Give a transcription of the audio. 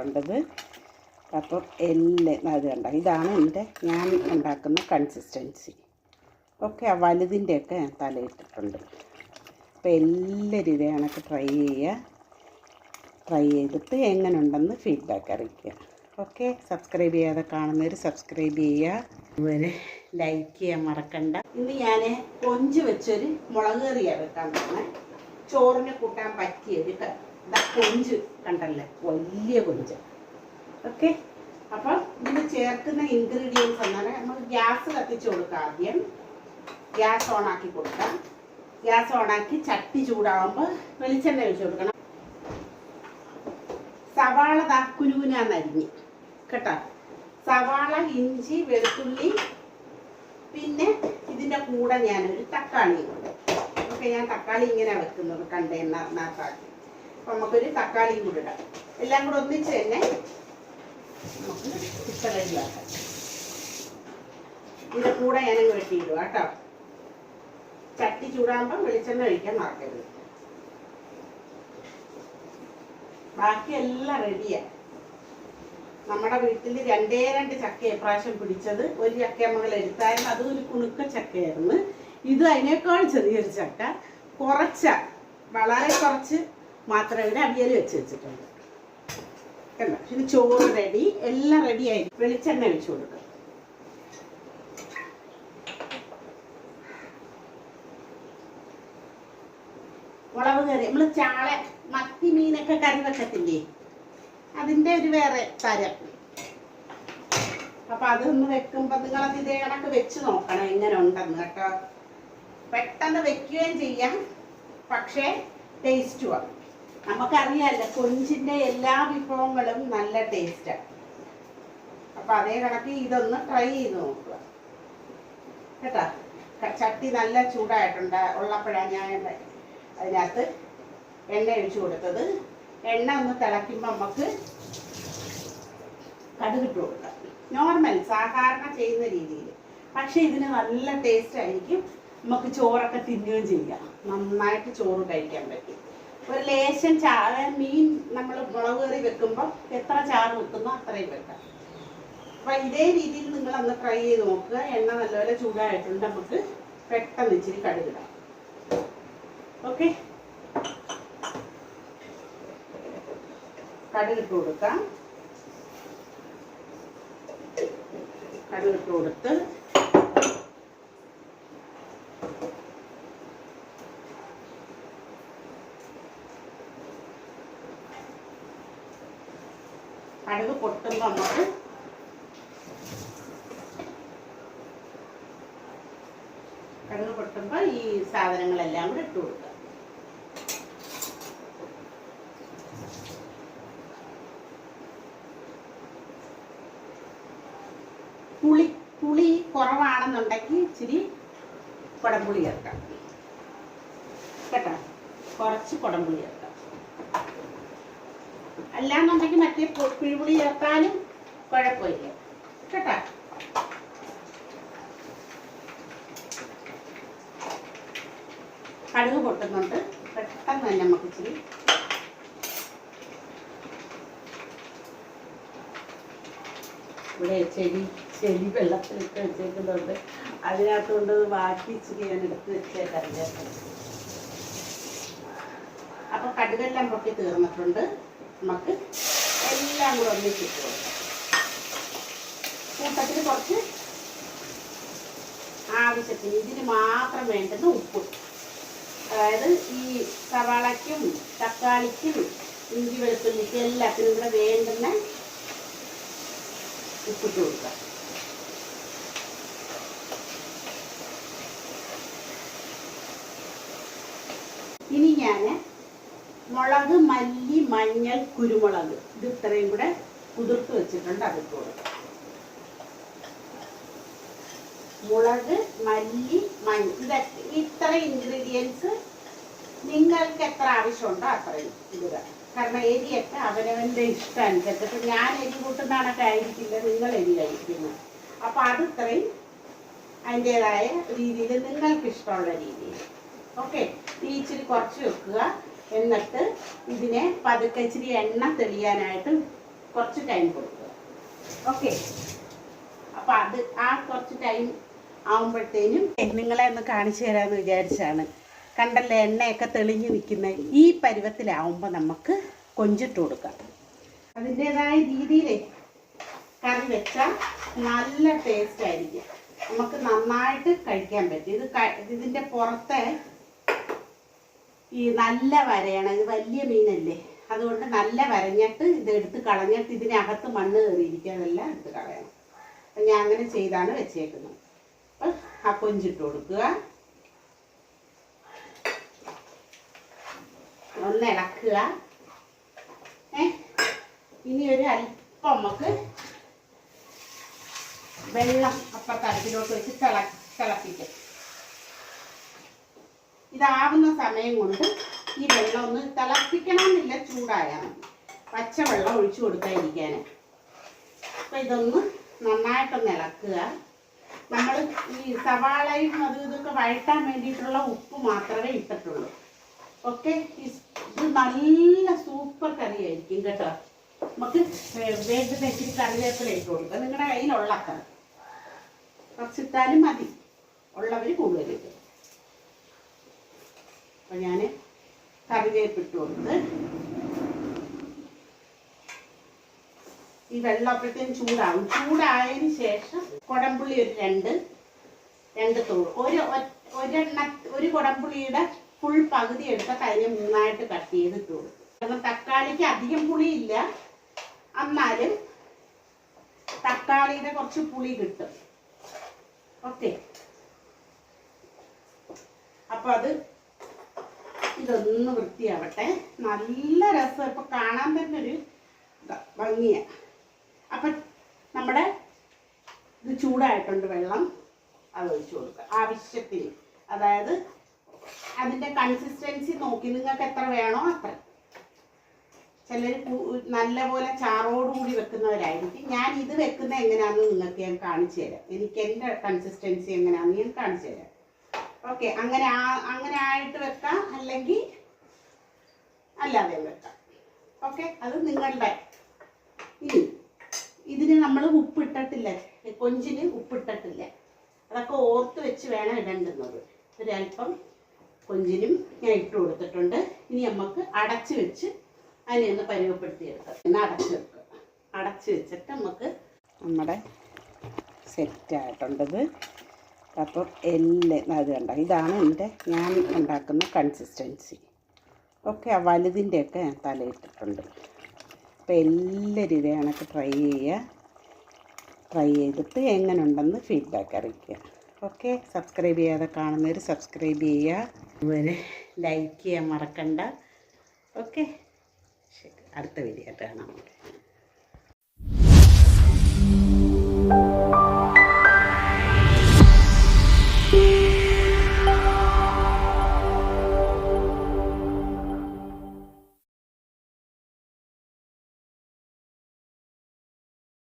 ഇട്ടിട്ടുണ്ടത് അപ്പം എല്ലാം അത് കണ്ട? ഇതാണ് എന്റെ ഞാൻ ഉണ്ടാക്കുന്ന കൺസിസ്റ്റൻസി ഓക്കെ ആ വലുതിന്റെയൊക്കെ ഞാൻ തലയിട്ടിട്ടുണ്ട്. അപ്പോൾ എല്ലാവരും ഇതേ കണക്ക് ട്രൈ ചെയ്യുക. ട്രൈ ചെയ്തിട്ട് എങ്ങനെ ഉണ്ടെന്ന് ഫീഡ്ബാക്ക് അറിയിക്കുക. ഓക്കെ സബ്സ്ക്രൈബ് ചെയ്യാതെ കാണുന്നവർ സബ്സ്ക്രൈബ് ചെയ്യുക. ഇവരെ ലൈക്ക് ചെയ്യാൻ മറക്കണ്ട. ഇന്ന് ഞാൻ കൊഞ്ച് വെച്ചൊരു മുളക് കറിയാണ് വെക്കാൻ പോകുന്നത്. ചോറിന് കൂട്ടാൻ പറ്റിയൊരു ക- ദാ കൊഞ്ച് കണ്ടല്ലേ? വലിയ കൊഞ്ച്. ഓക്കെ? അപ്പം ഇതിന് ചേർക്കുന്ന ഇൻഗ്രീഡിയൻസ് എന്നാൽ നമ്മൾ ഗ്യാസ് കത്തിച്ച് കൊടുക്കുക ആദ്യം. ഗ്യാസ് ഓണാക്കി കൊടുക്കാം ഗ്യാസ് ഓണാക്കി ചട്ടി ചൂടാവുമ്പോൾ വെളിച്ചെണ്ണ ഒഴിച്ച് കൊടുക്കണം. സവാള ദാ കുനുകുനാന്നരിഞ്ഞ് കേട്ടോ? സവാള ഇഞ്ചി വെളുത്തുള്ളി പിന്നെ ഇതിന്റെ കൂടെ ഞാനൊരു തക്കാളി ഓക്കെ ഞാൻ തക്കാളി ഇങ്ങനെ വെക്കുന്നത് കണ്ടെയ്നറിനകത്താക്കി അപ്പം നമുക്കൊരു തക്കാളിയും കൂടെ ഇടാം. എല്ലാം കൂടെ ഒന്നിച്ച് തന്നെ നമുക്ക് റെഡിയാക്കാം. ഇതിന്റെ കൂടെ ഞാനങ്ങ് വെട്ടിയിടുക കേട്ടോ. ചട്ടി ചൂടാകുമ്പോൾ വെളിച്ചെണ്ണ ഒഴിക്കാൻ മറക്കരുത്. ബാക്കി എല്ലാം റെഡിയാ. നമ്മുടെ വീട്ടിൽ രണ്ടേ രണ്ട് ചക്ക ഇപ്രാവശ്യം പിടിച്ചത് ഒരു ചക്ക നമ്മൾ എടുത്തായിരുന്നു. അതും ഒരു കുണുക്ക ചക്കയായിരുന്നു. ഇത് അതിനേക്കാൾ ചെറിയൊരു ചക്ക. കുറച്ച. വളരെ കുറച്ച് മാത്രമേ ഇവിടെ അവിയൽ വെച്ച് വെച്ചിട്ടുണ്ട്. കണ്ടോ? ഇത് ചോറ് റെഡി എല്ലാം റെഡി ആയി. വെളിച്ചെണ്ണ ഒഴിച്ചു കൊടുക്കുക മുളക് കറി. നമ്മൾ ചാള മത്തി മീനൊക്കെ കറി വെക്കത്തില്ലേ? അതിന്റെ ഒരു വേറെ തരം. അപ്പൊ അതൊന്ന് വെക്കുമ്പോ നിങ്ങളത് ഇതേ കണക്ക് വെച്ച് നോക്കണം എങ്ങനെ ഉണ്ടെന്ന് കേട്ടോ. പെട്ടെന്ന് വെക്കുകയും ചെയ്യാം. പക്ഷേ ടേസ്റ്റുമാണ് നമുക്കറിയാമല്ലോ കൊഞ്ചിന്റെ എല്ലാ വിഭവങ്ങളും നല്ല ടേസ്റ്റാണ് അപ്പൊ അതേ കണക്ക് ഇതൊന്ന് ട്രൈ ചെയ്ത് നോക്കുക. കേട്ടോ? ചട്ടി നല്ല ചൂടായിട്ടുണ്ട് ഉള്ളപ്പോഴാണ് ഞാൻ അതിനകത്ത് എണ്ണ ഒഴിച്ചു കൊടുത്തത്. എണ്ണ ഒന്ന് തിളയ്ക്കുമ്പോൾ നമുക്ക് കടുകിട്ട് കൊടുക്കാം. നോർമൽ സാധാരണ ചെയ്യുന്ന രീതിയിൽ. പക്ഷേ ഇതിന് നല്ല ടേസ്റ്റ് ആയിരിക്കും. നമുക്ക് ചോറൊക്കെ തിന്നുകയും ചെയ്യാം. നന്നായിട്ട് ചോറ് കഴിക്കാൻ പറ്റും. ഒരു ലേശം ചാ മീൻ നമ്മൾ മുളക് കറി വെക്കുമ്പോൾ എത്ര ചാറ് വെക്കുന്നോ അത്രയും വെക്കാം. അപ്പൊ ഇതേ രീതിയിൽ നിങ്ങൾ അന്ന് ഫ്രൈ ചെയ്ത് നോക്കുക. എണ്ണ നല്ലപോലെ ചൂടായിട്ടുണ്ട്. നമുക്ക് പെട്ടെന്ന് ഇച്ചിരി കടുകിടാം. ഓക്കെ കടുകിട്ട് കൊടുക്കാം. കടുകിട്ട് കൊടുത്ത് പൊട്ടുമ്പോൾ നമുക്ക് കടുക് ഈ സാധനങ്ങളെല്ലാം കൂടെ ഇട്ട് കൊടുക്കുക പുളി പുളി കുറവാണെന്നുണ്ടെങ്കിൽ ഇച്ചിരി കുടംപുളി ചേർക്കാം. കേട്ടോ? കുറച്ച് കുടംപുളി ചേർക്കാം. അല്ലാന്നുണ്ടെങ്കിൽ മറ്റേ കുഴിപുളി ചേർത്താലും കുഴപ്പമില്ല. കേട്ടോ? കടുക് പൊട്ടുന്നുണ്ട്. പെട്ടെന്ന് തന്നെ നമുക്ക് ഇച്ചിരി ഇവിടെ ചെടി ചെടി വെള്ളത്തിലിട്ട് വെച്ചേക്കുന്നുണ്ട്. അതിനകത്തുകൊണ്ട് ബാക്കി ഇച്ചിരി ഞാൻ എടുത്ത് വെച്ചേക്കാം അപ്പൊ കടുകെല്ലാം പൊക്കി തീർന്നിട്ടുണ്ട്. നമുക്ക് എല്ലാം കൂടെ ഒന്നിച്ചിട്ട് കൊടുക്കാം. കൂട്ടത്തിൽ കുറച്ച് ആവശ്യത്തിന് ഇതിന് മാത്രം വേണ്ടത് ഉപ്പ്. അതായത് ഈ സവാളയ്ക്കും തക്കാളിക്കും ഇഞ്ചി വെളുത്തുള്ളിക്കും എല്ലാത്തിനും കൂടെ വേണ്ടുന്ന ഉപ്പിട്ട് കൊടുക്കുക ഇനി ഞാൻ മുളക് മല്ലി മഞ്ഞൾ കുരുമുളക്. ഇത് ഇത്രയും കൂടെ കുതിർത്ത് വെച്ചിട്ടുണ്ട് അതിട്ട് മുളക് മല്ലി മഞ്ഞൾ ഇത് ഇത്ര ഇൻഗ്രീഡിയൻസ് നിങ്ങൾക്ക് എത്ര ആവശ്യമുണ്ടോ അത്രയും ഇടുക. കാരണം എരിയൊക്കെ അവനവന്റെ ഇഷ്ടം അനുസരിച്ചിട്ട് ഞാൻ എരി കൂട്ടുന്നതാണൊക്കെ ആയിരിക്കില്ല നിങ്ങൾ എരി കഴിക്കുന്നത്. അപ്പം അത് ഇത്രയും അതിന്റെതായ രീതിയിൽ നിങ്ങൾക്ക് ഇഷ്ടമുള്ള രീതിയിൽ. ഓക്കെ ഈ ഇച്ചിരി കുറച്ച് വെക്കുക. എന്നിട്ട് ഇതിനെ പതുക്കെ ഇച്ചിരി എണ്ണ തെളിയാനായിട്ട് കുറച്ച് ടൈം കൊടുക്കുക. ഓക്കെ അപ്പോൾ അത് ആ കുറച്ച് ടൈം ആവുമ്പോഴത്തേനും നിങ്ങളെ ഒന്ന് കാണിച്ചു തരാമെന്ന് വിചാരിച്ചാണ്. കണ്ടല്ലേ എണ്ണയൊക്കെ തെളിഞ്ഞു നിൽക്കുന്ന ഈ പരുവത്തിലാവുമ്പോൾ നമുക്ക് കൊഞ്ചിട്ട് കൊടുക്കാം. അതിന്റെതായ രീതിയിൽ കറി വെച്ചാൽ നല്ല ടേസ്റ്റ് ആയിരിക്കും. നമുക്ക് നന്നായിട്ട് കഴിക്കാൻ പറ്റും. ഇത് ഇതിന്റെ പുറത്തെ ഈ നല്ല വരയാണ്. ഇത് വലിയ മീനല്ലേ? അതുകൊണ്ട് നല്ല വരഞ്ഞിട്ട് ഇത് എടുത്ത് കളഞ്ഞിട്ട് ഇതിനകത്ത് മണ്ണ് കയറിയിരിക്കുക അതെല്ലാം എടുത്ത് കളയണം. അപ്പം ഞാൻ അങ്ങനെ ചെയ്താണ് വെച്ചേക്കുന്നത്. അപ്പം ആ കൊഞ്ചിട്ട് കൊടുക്കുക. ഒന്ന് ഇളക്കുക. ഏ? ഇനി ഒരു അല്പം നമുക്ക് വെള്ളം അപ്പം അടുപ്പിലോട്ട് വെച്ച് തിള തിളപ്പിക്കും. ഇതാവുന്ന സമയം കൊണ്ട് ഈ വെള്ളം ഒന്ന് തിളപ്പിക്കണമെന്നില്ല ചൂടായാൽ പച്ചവെള്ളം ഒഴിച്ചു കൊടുക്കാതിരിക്കാൻ അപ്പം ഇതൊന്ന് നന്നായിട്ടൊന്ന് ഇളക്കുക. നമ്മൾ ഈ സവാളയും അതും ഇതൊക്കെ വഴറ്റാൻ വേണ്ടിയിട്ടുള്ള ഉപ്പ് മാത്രമേ ഇട്ടിട്ടുള്ളൂ. ഓക്കെ? ഇത് നല്ല സൂപ്പർ കറിയായിരിക്കും കേട്ടോ. നമുക്ക് വേഗം ഇച്ചിരി കറിവേപ്പില ഇട്ട് കൊടുക്കുക നിങ്ങളുടെ കയ്യിലുള്ള കറി കുറച്ചിട്ടാലും മതി. ഉള്ളവർ കൂടുതൽ ഇട്ട് അപ്പം ഞാൻ കറിവേപ്പിട്ട് കൊടുത്ത് ഈ വെള്ളം അപ്പോഴത്തേനും ചൂടാവും ചൂടായതിന് ശേഷം കുടംപുളി ഒരു രണ്ട് രണ്ട് തോട്. ഒരു ഒരെണ്ണ ഒരു കുടംപുളിയുടെ ഫുൾ പകുതി എടുത്ത അതിനെ മൂന്നായിട്ട് കട്ട് ചെയ്ത് ഇട്ട് കൊടുക്കും കാരണം തക്കാളിക്ക് അധികം പുളിയില്ല. എന്നാലും തക്കാളിയുടെ കുറച്ച് പുളി കിട്ടും. ഓക്കെ. അപ്പോൾ അത് ഇതൊന്ന് വൃത്തിയാവട്ടെ. നല്ല രസം. ഇപ്പൊ കാണാൻ തന്നെ ഒരു ഭംഗിയ. അപ്പൊ നമ്മുടെ ഇത് ചൂടായിട്ടുണ്ട് വെള്ളം. അത് ഒഴിച്ചു കൊടുക്കുക. ആവശ്യത്തിന്. അതായത് അതിന്റെ കൺസിസ്റ്റൻസി നോക്കി നിങ്ങൾക്ക് എത്ര വേണോ അത്ര. ചിലർ നല്ലപോലെ ചാറോടുകൂടി വെക്കുന്നവരായിരിക്കും. ഞാൻ ഇത് വെക്കുന്ന എങ്ങനെയാണെന്ന് നിങ്ങൾക്ക് ഞാൻ കാണിച്ചു തരാം. എനിക്ക് എന്റെ കൺസിസ്റ്റൻസി എങ്ങനെയാണെന്ന് ഞാൻ കാണിച്ചു തരാം. ഓക്കെ അങ്ങനെ ആ- അങ്ങനെ ആയിട്ട് വെക്കാം. അല്ലെങ്കിൽ അല്ലാതെയും വെക്കാം. ഓക്കെ അത് നിങ്ങളുടെ ഇനി ഇതിന് നമ്മൾ ഉപ്പിട്ടിട്ടില്ല? കൊഞ്ചിന് ഉപ്പിട്ടിട്ടില്ല? അതൊക്കെ ഓർത്ത് വെച്ച് വേണം ഇടേണ്ടുന്നത്. ഒരല്പം കൊഞ്ചിനും ഞാൻ ഇട്ട് കൊടുത്തിട്ടുണ്ട്. ഇനി നമുക്ക് അടച്ച് വെച്ച് അതിനെ ഒന്ന് പരുവപ്പെടുത്തിയെടുക്കാം പിന്നെ അടച്ച് വെക്കുക. അടച്ച് വെച്ചിട്ട് നമുക്ക് നമ്മുടെ സെറ്റായിട്ടുണ്ടത് അപ്പം എല്ലാം അത് കണ്ട? ഇതാണ് എന്റെ ഞാൻ ഉണ്ടാക്കുന്ന കൺസിസ്റ്റൻസി ഒക്കെ ആ വലുതിന്റെയൊക്കെ ഞാൻ തലയിട്ടിട്ടുണ്ട്. അപ്പോൾ എല്ലാവരും ഇതേ കണക്ക് ട്രൈ ചെയ്യുക. ട്രൈ ചെയ്തിട്ട് എങ്ങനെ ഉണ്ടെന്ന് ഫീഡ്ബാക്ക് അറിയിക്കുക. ഓക്കെ സബ്സ്ക്രൈബ് ചെയ്യാതെ കാണുന്നവർ സബ്സ്ക്രൈബ് ചെയ്യുക. അതുപോലെ ലൈക്ക് ചെയ്യാൻ മറക്കണ്ട. ഓക്കെ ശരി. അടുത്ത വീഡിയോ കാണാം.